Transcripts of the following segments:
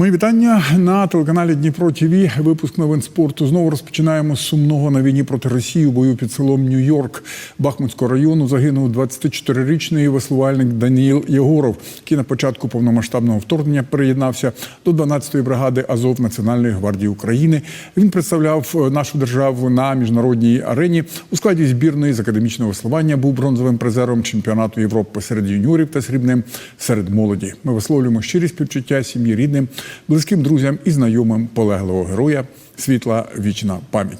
Мої вітання на телеканалі Дніпро ТВ. Випуск новин спорту. Знову розпочинаємо з сумного на війні проти Росії у бою під селом Нью-Йорк Бахмутського району. Загинув 24-річний веслувальник Даніїл Єгоров, який на початку повномасштабного вторгнення приєднався до 12-ї бригади Азов Національної гвардії України. Він представляв е, нашу державу на міжнародній арені у складі збірної з академічного веслування. Був бронзовим призером чемпіонату Європи серед юніорів та срібним серед молоді. Ми висловлюємо щирі співчуття сім'ї рідним, близьким друзям і знайомим полеглого героя. Світла вічна пам'ять.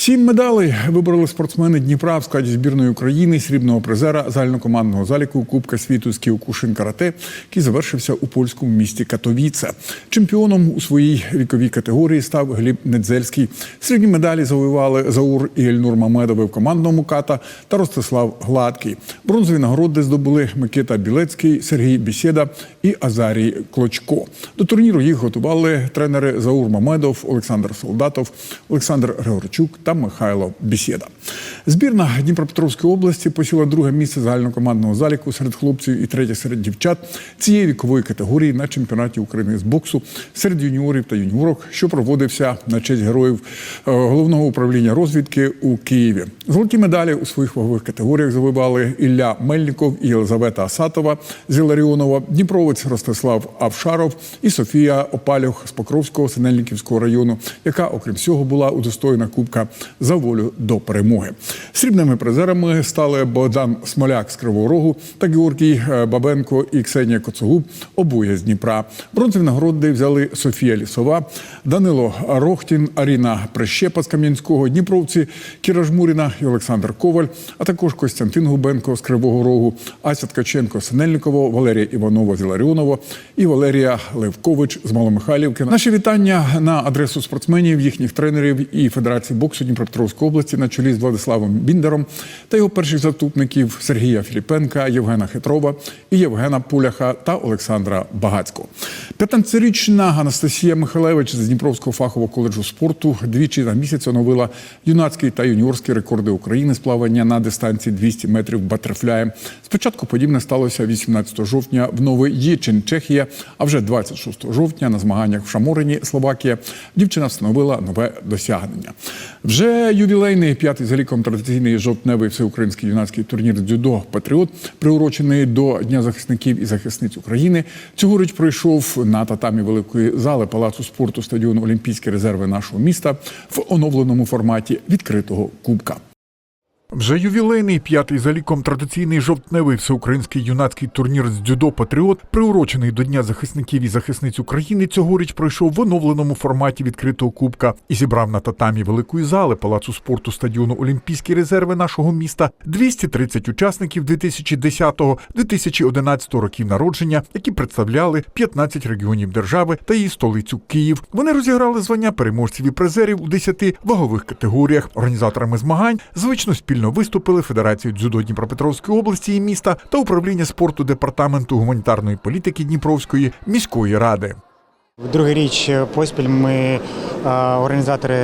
Сім медалей вибороли спортсмени Дніпра в складі збірної України срібного призера загальнокомандного заліку Кубка світу з Кіокушин карате, який завершився у польському місті Катовіце. Чемпіоном у своїй віковій категорії став Гліб Недзельський. Срібні медалі завоювали Заур і Ельнур Мамедови в командному ката та Ростислав Гладкий. Бронзові нагороди здобули Микита Білецький, Сергій Бісєда і Азарій Клочко. До турніру їх готували тренери Заур Мамедов, Олександр Солдатов, Олександр Григорчук та Михайло Бісєда. Збірна Дніпропетровської області посіла друге місце загальнокомандного заліку серед хлопців і третє серед дівчат цієї вікової категорії на чемпіонаті України з боксу серед юніорів та юніорок, що проводився на честь героїв е, головного управління розвідки у Києві. Золоті медалі у своїх вагових категоріях завоювали Ілля Мельников і Єлизавета Асатова з Іларіонова, Дніпровець Ростислав Авшаров і Софія Опалюх з Покровського Синельниківського району, яка, окрім всього, була удостоєна кубка за волю до перемоги. Срібними призерами стали Богдан Смоляк з Кривого Рогу та Георгій е, Бабенко і Ксенія Коцогуб, обоє з Дніпра. Бронзові нагороди взяли Софія Лісова, Данило Рохтін, Аріна Прищепа з Кам'янського, Дніпровці Кіра Жмуріна і Олександр Коваль, а також Костянтин Губенко з Кривого Рогу, Ася Ткаченко з Синельниково, Валерія Іванова з Іларіонова і Валерія Левкович з Маломихайлівки. Наші вітання на адресу спортсменів, їхніх тренерів і Федерації боксу Дніпропетровської області на чолі з Владиславом Біндером та його перших заступників Сергія Філіпенка, Євгена Хитрова і Євгена Пуляха та Олександра Багацького. 15-річна Анастасія Михайлевич з Дніпровського фахового коледжу спорту двічі на місяць оновила юнацький та юніорські рекорди України з плавання на дистанції 200 метрів батерфляєм. Спочатку подібне сталося 18 жовтня в Новоїчин, Чехія, а вже 26 жовтня на змаганнях в Шаморині, Словакія, дівчина встановила нове досягнення. Вже ювілейний п'ятий за ліком традиційний жовтневий всеукраїнський юнацький турнір дзюдо Патріот, приурочений до Дня захисників і захисниць України. Цьогоріч пройшов на татамі великої зали палацу спорту стадіону Олімпійські резерви нашого міста в оновленому форматі відкритого кубка. Вже ювілейний п'ятий за ліком традиційний жовтневий всеукраїнський юнацький турнір з дзюдо Патріот, приурочений до Дня захисників і захисниць України, цьогоріч пройшов в оновленому форматі відкритого кубка і зібрав на татамі великої зали палацу спорту стадіону Олімпійські резерви нашого міста 230 учасників 2010-2011 років народження, які представляли 15 регіонів держави та її столицю Київ. Вони розіграли звання переможців і призерів у 10 вагових категоріях. Організаторами змагань звично спільно виступили Федерація дзюдо Дніпропетровської області і міста та управління спорту департаменту гуманітарної політики Дніпровської міської ради. Другий річ поспіль ми е, організатори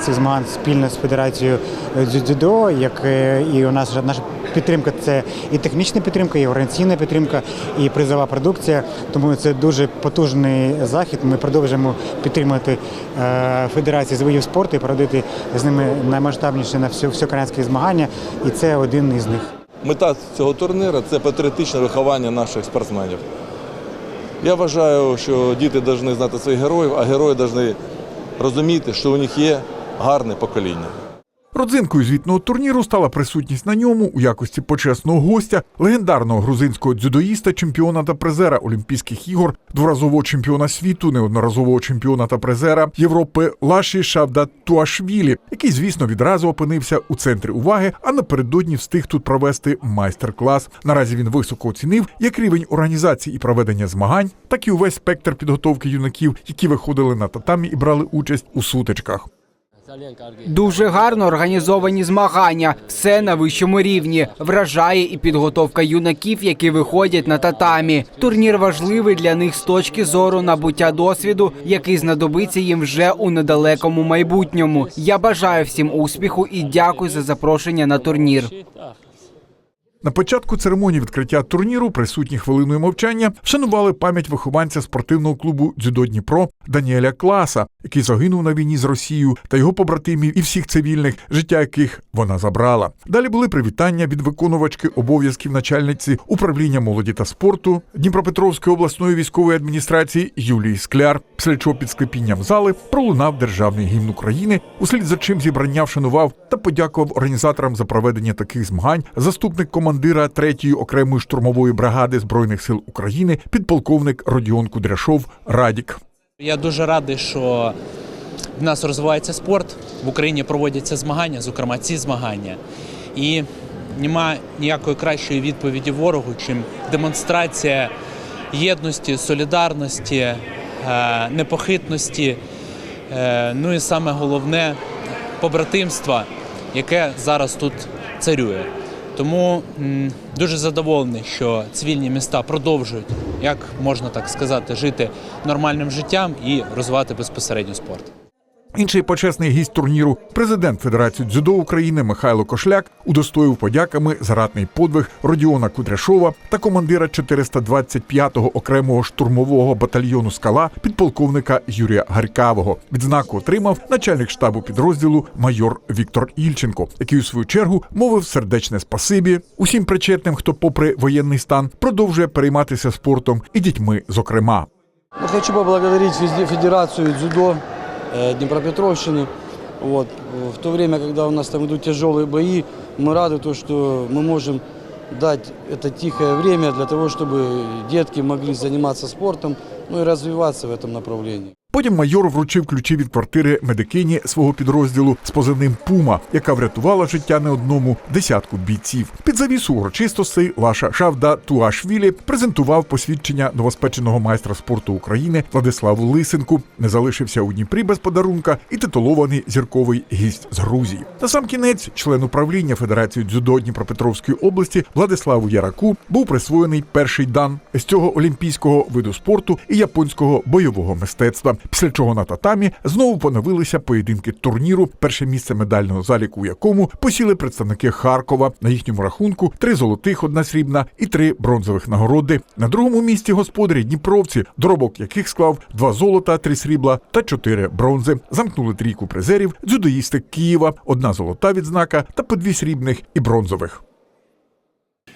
цих змагань спільно з федерацією дзюдо, як е, і у нас наша підтримка це і технічна підтримка, і організаційна підтримка, і призова продукція. Тому це дуже потужний захід. Ми продовжуємо підтримувати е, федерації з видів спорту і проводити з ними наймасштабніші на всеукраїнські змагання. І це один із них. Мета цього турніру це патріотичне виховання наших спортсменів. Я вважаю, що діти повинні знати своїх героїв, а герої повинні розуміти, що у них є гарне покоління. Родзинкою звітного турніру стала присутність на ньому у якості почесного гостя легендарного грузинського дзюдоїста, чемпіона та призера Олімпійських ігор, дворазового чемпіона світу, неодноразового чемпіона та призера Європи Лаші Шавдатуашвілі, який, звісно, відразу опинився у центрі уваги, а напередодні встиг тут провести майстер-клас. Наразі він високо оцінив як рівень організації і проведення змагань, так і увесь спектр підготовки юнаків, які виходили на татамі і брали участь у сутичках. Дуже гарно організовані змагання, все на вищому рівні. Вражає і підготовка юнаків, які виходять на татамі. Турнір важливий для них з точки зору набуття досвіду, який знадобиться їм вже у недалекому майбутньому. Я бажаю всім успіху і дякую за запрошення на турнір. На початку церемонії відкриття турніру присутні хвилиною мовчання вшанували пам'ять вихованця спортивного клубу дзюдо Дніпро Даніеля Класа, який загинув на війні з Росією та його побратимів і всіх цивільних, життя яких вона забрала. Далі були привітання від виконувачки обов'язків начальниці управління молоді та спорту Дніпропетровської обласної військової адміністрації Юлії Скляр. Після чого під склепінням зали пролунав державний гімн України, услід за чим зібрання вшанував та подякував організаторам за проведення таких змагань заступник командира 3-ї окремої штурмової бригади збройних сил України, підполковник Родіон Кудряшов Радік. Я дуже радий, що в нас розвивається спорт, в Україні проводяться змагання, зокрема ці змагання. І нема ніякої кращої відповіді ворогу, чим демонстрація єдності, солідарності, е, непохитності. е, Ну і саме головне побратимства, яке зараз тут царює. Тому дуже задоволений, що цивільні міста продовжують, як можна так сказати, жити нормальним життям і розвивати безпосередньо спорт. Інший почесний гість турніру, президент Федерації дзюдо України Михайло Кошляк, удостоїв подяками за подвиг Родіона Кудряшова та командира 425-го окремого штурмового батальйону Скала підполковника Юрія Гарькавого. Відзнаку отримав начальник штабу підрозділу майор Віктор Ільченко, який у свою чергу мовив сердечне спасибі усім причетним, хто, попри воєнний стан, продовжує перейматися спортом і дітьми, зокрема. Я хочу поблагодарить Федерацию дзюдо Днепропетровщины. Вот. В то время, когда у нас там идут тяжелые бои, мы рады, то, что мы можем дать это тихое время для того, чтобы детки могли заниматься спортом, ну и развиваться в этом направлении. Потім майор вручив ключі від квартири медикині свого підрозділу з позивним Пума, яка врятувала життя не одному десятку бійців. Під завісу урочистостей Лаша Шавда Туашвілі презентував посвідчення новоспеченого майстра спорту України Владиславу Лисенку. Не залишився у Дніпрі без подарунка і титулований зірковий гість з Грузії. На сам кінець член управління Федерації дзюдо Дніпропетровської області Владиславу Яраку був присвоєний перший дан з цього олімпійського виду спорту і японського бойового мистецтва. Після чого на татамі знову поновилися поєдинки турніру, перше місце медального заліку, у якому посіли представники Харкова. На їхньому рахунку три золотих, одна срібна і три бронзових нагороди. На другому місці господарі Дніпровці, доробок яких склав два золота, три срібла та чотири бронзи. Замкнули трійку призерів дзюдоїсти Києва, одна золота відзнака та по дві срібних і бронзових.